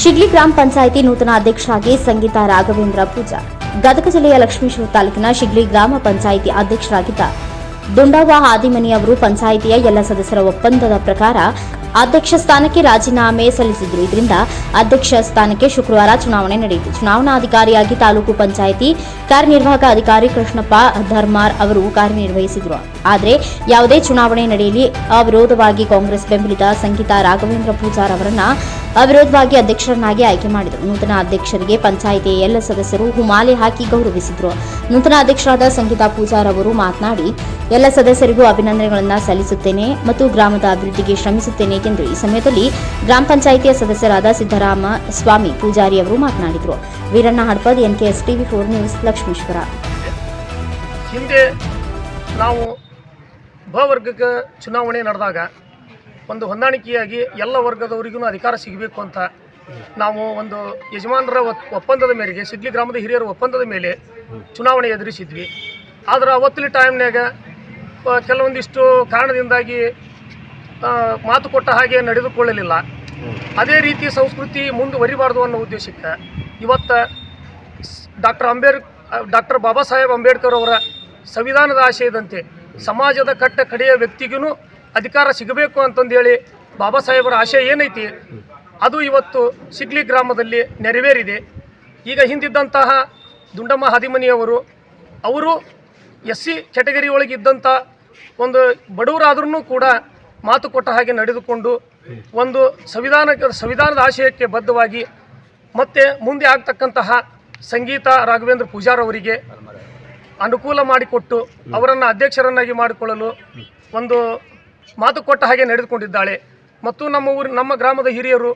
ಶಿಗ್ಲಿ ಗ್ರಾಮ ಪಂಚಾಯಿತಿ ನೂತನ ಅಧ್ಯಕ್ಷರಾಗಿ ಸಂಗೀತಾ ರಾಘವೇಂದ್ರ ಪೂಜಾ. ಗದಗ ಜಿಲ್ಲೆಯ ಲಕ್ಷ್ಮೀಶ್ವರ ತಾಲೂಕಿನ ಶಿಗ್ಲಿ ಗ್ರಾಮ ಪಂಚಾಯಿತಿ ಅಧ್ಯಕ್ಷರಾಗಿದ್ದ ದುಂಡವ್ವ ಆದಿಮನಿ ಅವರು ಪಂಚಾಯಿತಿಯ ಎಲ್ಲ ಸದಸ್ಯರ ಒಪ್ಪಂದದ ಪ್ರಕಾರ ಅಧ್ಯಕ್ಷ ಸ್ಥಾನಕ್ಕೆ ರಾಜೀನಾಮೆ ಸಲ್ಲಿಸಿದ್ರು. ಇದರಿಂದ ಅಧ್ಯಕ್ಷ ಸ್ಥಾನಕ್ಕೆ ಶುಕ್ರವಾರ ಚುನಾವಣೆ ನಡೆಯಿತು. ಚುನಾವಣಾಧಿಕಾರಿಯಾಗಿ ತಾಲೂಕು ಪಂಚಾಯಿತಿ ಕಾರ್ಯನಿರ್ವಾಹಕ ಅಧಿಕಾರಿ ಕೃಷ್ಣಪ್ಪ ಧರ್ಮಾರ್ ಅವರು ಕಾರ್ಯನಿರ್ವಹಿಸಿದ್ರು. ಆದರೆ ಯಾವುದೇ ಚುನಾವಣೆ ನಡೆಯಲಿ, ಅವಿರೋಧವಾಗಿ ಕಾಂಗ್ರೆಸ್ ಬೆಂಬಲಿತ ಸಂಗೀತಾ ರಾಘವೇಂದ್ರ ಪೂಜಾರ್ ಅವರನ್ನ ಅವಿರೋಧವಾಗಿ ಅಧ್ಯಕ್ಷರನ್ನಾಗಿ ಆಯ್ಕೆ ಮಾಡಿದರು. ನೂತನ ಅಧ್ಯಕ್ಷರಿಗೆ ಪಂಚಾಯಿತಿಯ ಎಲ್ಲ ಸದಸ್ಯರು ಹುಮಾಲೆ ಹಾಕಿ ಗೌರವಿಸಿದರು. ನೂತನ ಅಧ್ಯಕ್ಷರಾದ ಸಂಗೀತಾ ಪೂಜಾರ್ ಅವರು ಮಾತನಾಡಿ, ಎಲ್ಲ ಸದಸ್ಯರಿಗೂ ಅಭಿನಂದನೆಗಳನ್ನು ಸಲ್ಲಿಸುತ್ತೇನೆ ಮತ್ತು ಗ್ರಾಮದ ಅಭಿವೃದ್ಧಿಗೆ ಶ್ರಮಿಸುತ್ತೇನೆ ಎಂದು ಈ ಸಮಯದಲ್ಲಿ ಗ್ರಾಮ ಪಂಚಾಯಿತಿಯ ಸದಸ್ಯರಾದ ಸಿದ್ದರಾಮ ಸ್ವಾಮಿ ಪೂಜಾರಿ ಅವರು ಮಾತನಾಡಿದರು. Veeranna Hadpad, NKS TV four news Lakshmeshwar. ಹಿಂದೆ ನಾವು ಬ ಚುನಾವಣೆ ನಡೆದಾಗ ಒಂದು ಹೊಂದಾಣಿಕೆಯಾಗಿ ಎಲ್ಲ ವರ್ಗದವರಿಗೂ ಅಧಿಕಾರ ಸಿಗಬೇಕು ಅಂತ ನಾವು ಒಂದು ಯಜಮಾನರ ಒಪ್ಪಂದದ ಮೇರೆಗೆ ಸಿದ್ಲಿ ಗ್ರಾಮದ ಹಿರಿಯರ ಒಪ್ಪಂದದ ಮೇಲೆ ಚುನಾವಣೆ ಎದುರಿಸಿದ್ವಿ. ಆದರೆ ಅವತ್ತಿನ ಟೈಮ್ನಾಗ ಕೆಲವೊಂದಿಷ್ಟು ಕಾರಣದಿಂದಾಗಿ ಮಾತು ಕೊಟ್ಟ ಹಾಗೆ ನಡೆದುಕೊಳ್ಳಲಿಲ್ಲ. ಅದೇ ರೀತಿ ಸಂಸ್ಕೃತಿ ಮುಂದುವರಿಬಾರ್ದು ಅನ್ನೋ ಉದ್ದೇಶಕ್ಕೆ ಇವತ್ತು ಡಾಕ್ಟರ್ ಅಂಬೇಡ್, ಡಾಕ್ಟರ್ ಬಾಬಾ ಸಾಹೇಬ್ ಅಂಬೇಡ್ಕರ್ ಅವರ ಸಂವಿಧಾನದ ಆಶಯದಂತೆ ಸಮಾಜದ ಕಟ್ಟ ಕಡೆಯ ವ್ಯಕ್ತಿಗೂ ಅಧಿಕಾರ ಸಿಗಬೇಕು ಅಂತಂದೇಳಿ ಬಾಬಾ ಸಾಹೇಬರ ಆಶಯ ಏನೈತಿ? ಅದು ಇವತ್ತು ಸಿಗ್ಲಿ ಗ್ರಾಮದಲ್ಲಿ ನೆರವೇರಿದೆ. ಈಗ ಹಿಂದಿದ್ದಂತಹ ದುಂಡಮ್ಮ ಹದಿಮನಿಯವರು, ಅವರು ಎಸ್ ಸಿ ಕ್ಯಾಟಗರಿ ಒಳಗಿದ್ದಂಥ ಒಂದು ಬಡವರಾದ್ರೂ ಕೂಡ ಮಾತು ಕೊಟ್ಟ ಹಾಗೆ ನಡೆದುಕೊಂಡು ಒಂದು ಸಂವಿಧಾನ ಸಂವಿಧಾನದ ಆಶಯಕ್ಕೆ ಬದ್ಧವಾಗಿ ಮತ್ತೆ ಮುಂದೆ ಆಗ್ತಕ್ಕಂತಹ ಸಂಗೀತ ರಾಘವೇಂದ್ರ ಪೂಜಾರ್ ಅವರಿಗೆ ಅನುಕೂಲ ಮಾಡಿಕೊಟ್ಟು ಅವರನ್ನು ಅಧ್ಯಕ್ಷರನ್ನಾಗಿ ಮಾಡಿಕೊಳ್ಳಲು ಒಂದು ಮಾತು ಕೊಟ್ಟ ಹಾಗೆ ನಡೆದುಕೊಂಡಿದ್ದಾಳೆ. ಮತ್ತು ನಮ್ಮ ಊರು, ನಮ್ಮ ಗ್ರಾಮದ ಹಿರಿಯರು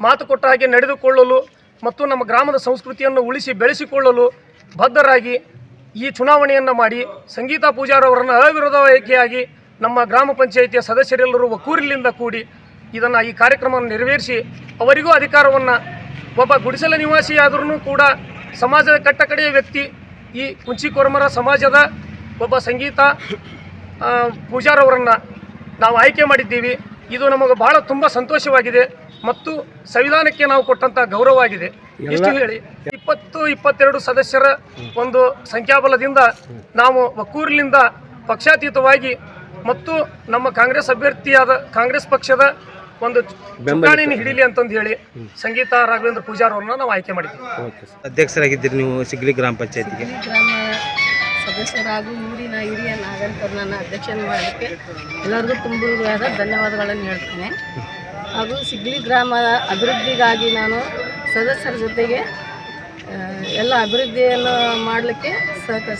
ಮಾತು ಕೊಟ್ಟ ಹಾಗೆ ನಡೆದುಕೊಳ್ಳಲು ಮತ್ತು ನಮ್ಮ ಗ್ರಾಮದ ಸಂಸ್ಕೃತಿಯನ್ನು ಉಳಿಸಿ ಬೆಳೆಸಿಕೊಳ್ಳಲು ಬದ್ಧರಾಗಿ ಈ ಚುನಾವಣೆಯನ್ನು ಮಾಡಿ ಸಂಗೀತ ಪೂಜಾರ್ ಅವರನ್ನು ಅವಿರೋಧ ಆಯ್ಕೆಯಾಗಿ ನಮ್ಮ ಗ್ರಾಮ ಪಂಚಾಯಿತಿಯ ಸದಸ್ಯರೆಲ್ಲರೂ ಒಕ್ಕೂರಿನಿಂದ ಕೂಡಿ ಇದನ್ನು ಈ ಕಾರ್ಯಕ್ರಮವನ್ನು ನೆರವೇರಿಸಿ ಅವರಿಗೂ ಅಧಿಕಾರವನ್ನು ಒಬ್ಬ ಗುಡಿಸಲ ನಿವಾಸಿಯಾದ್ರೂ ಕೂಡ ಸಮಾಜದ ಕಟ್ಟಕಡೆಯ ವ್ಯಕ್ತಿ ಈ ಕುಂಚಿಕೊರಮರ ಸಮಾಜದ ಒಬ್ಬ ಸಂಗೀತ ಪೂಜಾರವರನ್ನು ನಾವು ಆಯ್ಕೆ ಮಾಡಿದ್ದೀವಿ. ಇದು ನಮಗೆ ಬಹಳ ತುಂಬ ಸಂತೋಷವಾಗಿದೆ ಮತ್ತು ಸಂವಿಧಾನಕ್ಕೆ ನಾವು ಕೊಟ್ಟಂಥ ಗೌರವವಾಗಿದೆ. ಎಷ್ಟು ಹೇಳಿ. ಇಪ್ಪತ್ತು ಇಪ್ಪತ್ತೆರಡು ಸದಸ್ಯರ ಒಂದು ಸಂಖ್ಯಾಬಲದಿಂದ ನಾವು ಒಕ್ಕೂರಿನಿಂದ ಪಕ್ಷಾತೀತವಾಗಿ ಮತ್ತು ನಮ್ಮ ಕಾಂಗ್ರೆಸ್ ಅಭ್ಯರ್ಥಿಯಾದ ಕಾಂಗ್ರೆಸ್ ಪಕ್ಷದ ಒಂದು ಚುಕ್ಕಾಣಿನ ಹಿಡಿಲಿ ಅಂತಂದು ಹೇಳಿ ಸಂಗೀತ ರಾಘವೇಂದ್ರ ಪೂಜಾರ್ ಅವ್ರನ್ನ ನಾವು ಆಯ್ಕೆ ಮಾಡಿದ್ವಿ. ಅಧ್ಯಕ್ಷರಾಗಿದ್ದೀರಿ ನೀವು ಸಿಗ್ಲಿ ಗ್ರಾಮ ಪಂಚಾಯತಿಗೆ. ಗ್ರಾಮ ಸದಸ್ಯರಾಗೂ ಊರಿನ ಹಿರಿಯ ನಾಗರಿಕರನ್ನ ಅಧ್ಯಕ್ಷನ ಮಾಡಲಿಕ್ಕೆ ಎಲ್ಲರಿಗೂ ತುಂಬುವುದಾದ ಧನ್ಯವಾದಗಳನ್ನು ಹೇಳ್ತೇನೆ. ಹಾಗೂ ಸಿಗ್ಲಿ ಗ್ರಾಮದ ಅಭಿವೃದ್ಧಿಗಾಗಿ ನಾನು ಸದಸ್ಯರ ಜೊತೆಗೆ ಎಲ್ಲ ಅಭಿವೃದ್ಧಿಯನ್ನು ಮಾಡಲಿಕ್ಕೆ ಸಹಕರಿಸ್ತೀನಿ.